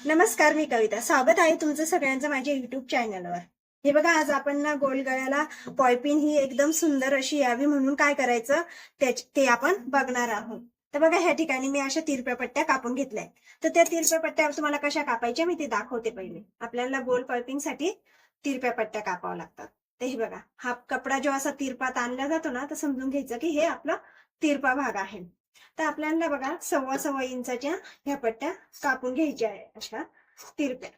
नमस्कार मी कविता. स्वागत आहे तुमचं सगळ्यांचं माझ्या युट्यूब चॅनलवर हे बघा आज आपण ना गोल गळ्याला पॉयपिन ही एकदम सुंदर अशी यावी म्हणून काय करायचं त्याच- ते आपण बघणार आहोत. तर बघा ह्या ठिकाणी मी अशा तिरप्या पट्ट्या कापून घेतल्या तर त्या तिरप्या पट्ट्या तुम्हाला कशा कापायच्या मी ते दाखवते पहिले. आपल्याला गोल पॉयपिंगसाठी तिरप्या पट्ट्या कापाव्या लागतात. ते हे बघा हा कपडा जेव्हा असा तिरपात आणला जातो ना तर समजून घ्यायचं की हे आपला तिरपा भाग आहे. तर आपल्याला बघा सव्वा सव्वा इंचाच्या ह्या पट्ट्या कापून घ्यायच्या आहे. अशा तिरप्या.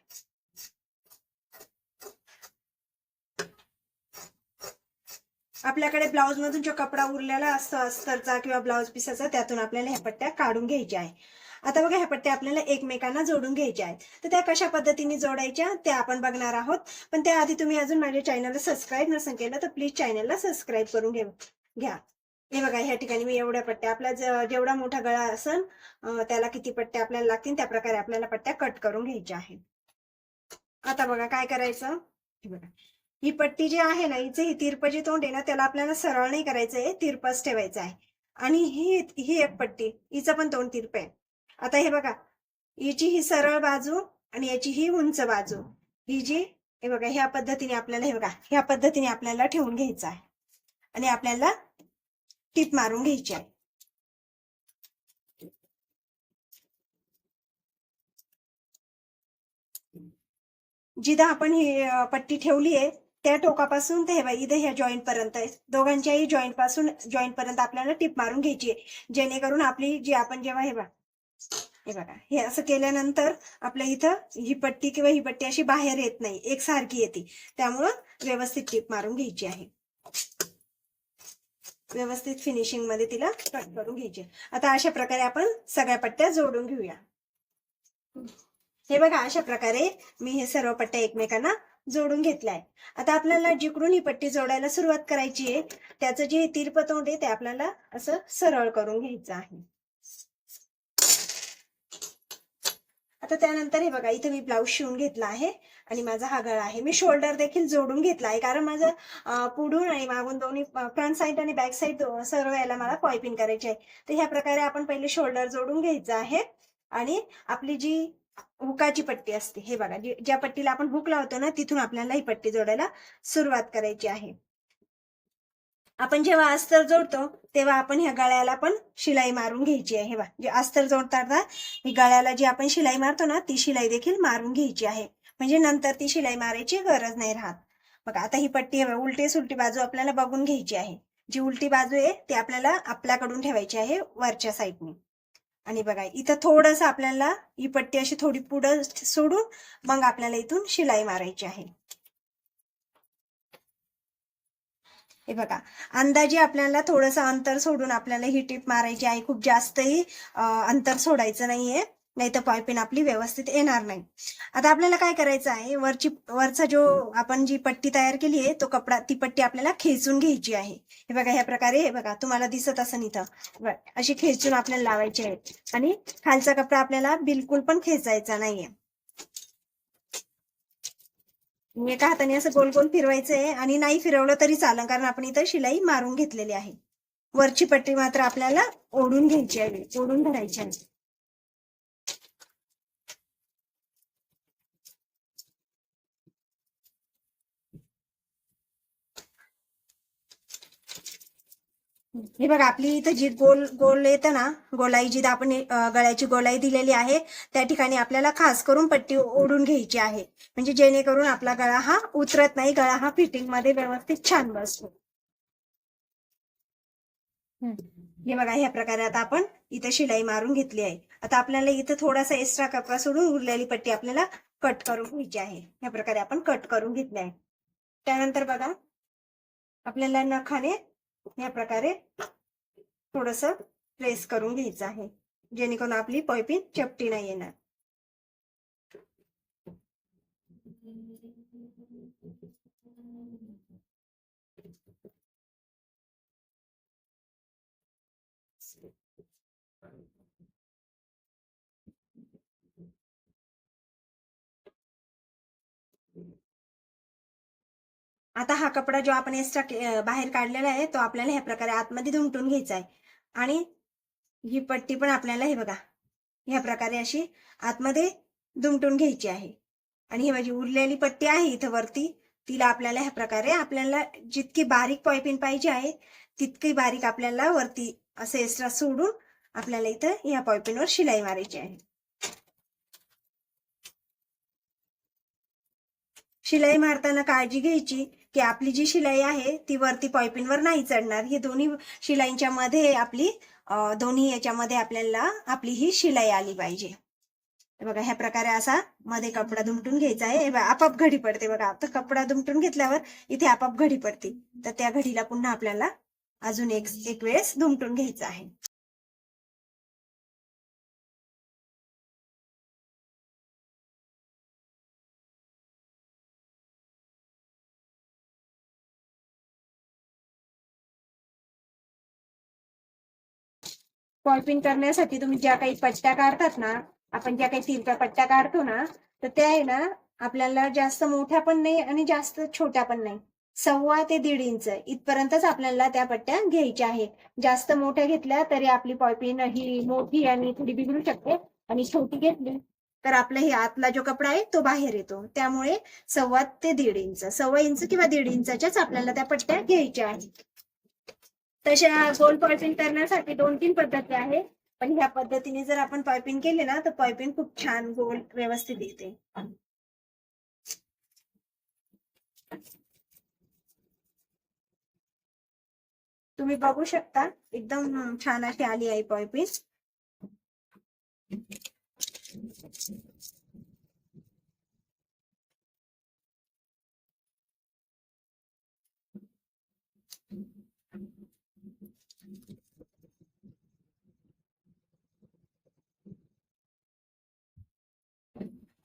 आपल्याकडे ब्लाऊज मधून जो कपडा उरलेला असतो अस्तरचा किंवा ब्लाऊज पिसाचा त्यातून आपल्याला ह्या पट्ट्या काढून घ्यायच्या आहे. आता बघा ह्या पट्ट्या आपल्याला एकमेकांना जोडून घ्यायच्या आहेत. तर त्या कशा पद्धतीने जोडायच्या त्या आपण बघणार आहोत. पण त्याआधी तुम्ही अजून माझ्या चॅनलला सबस्क्राईब नसेल केलं तर प्लीज चॅनलला सबस्क्राईब करून घ्या. हे बघा ह्या ठिकाणी मी एवढ्या पट्ट्या आपला जेवढा मोठा गळा असेल त्याला किती पट्ट्या आपल्याला लागतील त्या प्रकारे आपल्याला पट्ट्या कट करून घ्यायच्या आहेत. आता बघा काय करायचं? हे बघा. ही पट्टी जी आहे ना हिचे ही तिरप जी तोंड आहे ना त्याला आपल्याला सरळ नाही करायचं आहे तिरपच ठेवायचं आहे. आणि ही ही एक पट्टी हिचं पण तोंड तिरप आहे. आता हे बघा हिची ही सरळ बाजू आणि याची ही उंच बाजू. ही जी हे बघा ह्या पद्धतीने आपल्याला हे बघा ह्या पद्धतीने आपल्याला ठेवून घ्यायचं आहे. आणि आपल्याला टीप मारून घ्यायची आहे. जिथं आपण ही पट्टी ठेवली आहे त्या टोकापासून ते हे इथे ह्या जॉईंट पर्यंत आहे. दोघांच्याही जॉईंटपासून जॉईंट पर्यंत आपल्याला टिप मारून घ्यायची आहे. जेणेकरून आपली जी आपण जेव्हा हे बघा हे बघा हे असं केल्यानंतर आपल्या इथं ही पट्टी किंवा ही पट्टी अशी बाहेर येत नाही. एकसारखी येते. त्यामुळं व्यवस्थित टिप मारून घ्यायची आहे. व्यवस्थित फिनिशिंगमध्ये तिला कट करून घ्यायची. आता अशा प्रकारे आपण सगळ्या पट्ट्या जोडून घेऊया. हे बघा अशा प्रकारे मी हे सर्व पट्ट्या एकमेकांना जोडून घेतलाय आता आपल्याला जिकडून ही पट्टी जोडायला सुरुवात करायची आहे त्याचं जे तिरपतोंड आहे ते आपल्याला असं सरळ करून घ्यायचं आहे. आता त्यानंतर हे बघा इथे मी ब्लाऊज शिवून घेतला आहे आणि माझा हा गळा आहे. मी शोल्डर देखील जोडून घेतला आहे कारण माझं पुढून आणि मागून दोन्ही फ्रंट साईड आणि बॅक साईड सर्व याला मला पॉयपिंग करायची आहे. तर ह्या प्रकारे आपण पहिले शोल्डर जोडून घ्यायचं आहे आणि आपली जी हुकाची पट्टी असते हे बघा ज्या पट्टीला आपण हुक लावतो ना तिथून आपल्याला ही पट्टी जोडायला सुरुवात करायची आहे. आपण जेव्हा अस्तर जोडतो तेव्हा आपण ह्या गळ्याला पण शिलाई मारून घ्यायची आहे. हे जे अस्तर जोडताना ही गळ्याला जी आपण शिलाई मारतो ना ती शिलाई देखील मारून घ्यायची आहे. म्हणजे नंतर ती शिलाई मारायची गरज नाही राहत. बघा आता ही पट्टी उलटी सुलटी बाजू आपल्याला बघून घ्यायची आहे. जी उलटी बाजू आहे ती आपल्याला आपल्याकडून ठेवायची आहे वरच्या साईडने. आणि बघा इथं थोडस आपल्याला ही पट्टी अशी थोडी पुढं सोडून मग आपल्याला इथून शिलाई मारायची आहे. हे बघा अंदाजे आपल्याला थोडस अंतर सोडून आपल्याला ही टीप मारायची आहे. खूप जास्तही अंतर सोडायचं नाहीये. नाही तर पायपिन आपली व्यवस्थित येणार नाही. आता आपल्याला काय करायचं आहे? वरची वरचा जो आपण जी पट्टी तयार केली आहे तो कपडा ती पट्टी आपल्याला खेचून घ्यायची आहे. हे बघा ह्या प्रकारे हे बघा तुम्हाला दिसत असं इथं. अशी खेचून आपल्याला लावायची आहे. आणि खालचा कपडा आपल्याला बिलकुल पण खेचायचा नाहीये. एका हाताने असं गोल गोल फिरवायचं आहे आणि नाही फिरवलं तरी चालेल कारण आपण इथं शिलाई मारून घेतलेली आहे. वरची पट्टी मात्र आपल्याला ओढून घ्यायची आहे ओढून धरायची आहे. हे बघा आपली इथं जी गोल गोल येतं ना. गोलाई जी आपण गळ्याची गोलाई दिलेली आहे. त्या ठिकाणी आपल्याला खास करून पट्टी ओढून घ्यायची आहे. म्हणजे जेणेकरून आपला गळा हा उतरत नाही गळा हा फिटिंगमध्ये व्यवस्थित छान बसतो. हे बघा ह्या प्रकारे आता आपण इथं शिलाई मारून घेतली आहे. आता आपल्याला इथं थोडासा एक्स्ट्रा कपडा सोडून उरलेली पट्टी आपल्याला कट करून घ्यायची आहे. ह्या प्रकारे आपण कट करून घेतली आहे त्यानंतर बघा आपल्याला नखाने या प्रकारे थोडस प्रेस करून घ्यायचं आहे. जेणेकरून आपली पायपिंग चपटी नाही येणार. आता हा कपडा जो आपण एक्स्ट्रा बाहेर काढलेला आहे तो आपल्याला ह्या प्रकारे आतमध्ये धुमटून घ्यायचा आहे. आणि ही पट्टी पण आपल्याला हे बघा ह्या प्रकारे अशी आतमध्ये दुमटून घ्यायची आहे. आणि ही माझी उरलेली पट्टी आहे इथं वरती तिला आपल्याला ह्या प्रकारे आपल्याला जितकी बारीक पॉयपिन पाहिजे आहे तितकी बारीक आपल्याला वरती असं एक्स्ट्रा सोडून आपल्याला इथं ह्या पॉयपिनवर शिलाई मारायची आहे. शिलाई मारताना काळजी घ्यायची की आपली जी शिलाई आहे ती वरती पॉयपिनवर नाही चढणार. ही दोन्ही शिलाईंच्या मध्ये आपली दोन्ही याच्यामध्ये आपल्याला आपली ही शिलाई आली पाहिजे. बघा ह्या प्रकारे असा मध्ये कपडा दुमटून घ्यायचा आहे. आपाप घडी पडते बघा. आता कपडा दुमटून घेतल्यावर इथे आपाप घडी पडते. तर त्या घडीला पुन्हा आपल्याला अजून एक एक वेळेस दुमटून घ्यायचं आहे. पॉल्पिंग करण्यासाठी तुम्ही ज्या काही पट्ट्या काढतात ना आपण ज्या काही तिरप्या पट्ट्या काढतो ना तर त्या आहे ना आपल्याला जास्त मोठ्या पण नाही आणि जास्त छोट्या पण नाही. सव्वा ते दीड इंच इथपर्यंतच आपल्याला त्या पट्ट्या घ्यायच्या आहेत. जास्त मोठ्या घेतल्या तरी आपली पॉयपिन ही मोठी आणि थोडी बिघडू शकते आणि छोटी घेतली तर आपला हे आतला जो कपडा आहे तो बाहेर येतो. त्यामुळे सव्वा ते दीड इंच सव्वा इंच किंवा दीड इंचाच्याच आपल्याला त्या पट्ट्या घ्यायच्या आहेत. तशा गोल पायपिंग करण्यासाठी दोन तीन पद्धती आहे पण ह्या पद्धतीने जर आपण पायपिंग केले ना तर पायपिंग खूप छान गोल व्यवस्थित येते. तुम्ही बघू शकता एकदम छान अशी आली आहे पायपिंग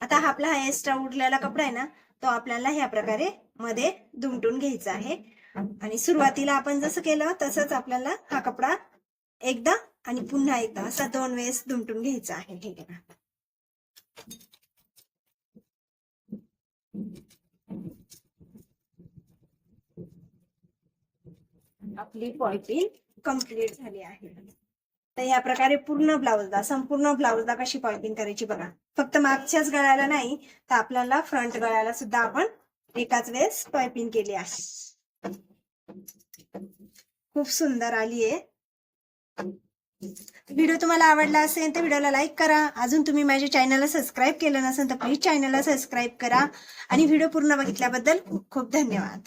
आता हा आपला हा एक्स्ट्रा उरलेला कपडा आहे ना तो आपल्याला ह्या प्रकारे मध्ये दुमटून घ्यायचा आहे. आणि सुरुवातीला आपण जसं केलं तसंच आपल्याला हा कपडा एकदा आणि पुन्हा एकदा असा दोन वेळेस दुमटून घ्यायचा आहे. ठीक आहे आपली पॉइपिंग कंप्लीट झाली आहे. तर या प्रकारे पूर्ण ब्लाऊजला संपूर्ण ब्लाऊजला कशी पॉयपिंग करायची बघा. फक्त मागच्याच गळ्याला नाही तर आपल्याला फ्रंट गळ्याला सुद्धा आपण एकाच वेळेस पॉयपिंग केली आहे. खूप सुंदर आली आहे. व्हिडिओ तुम्हाला आवडला असेल तर व्हिडिओला लाईक करा. अजून तुम्ही माझ्या चॅनलला सबस्क्राईब केलं नसेल तर प्लीज चॅनलला सबस्क्राईब करा. आणि व्हिडिओ पूर्ण बघितल्याबद्दल खूप खूप धन्यवाद.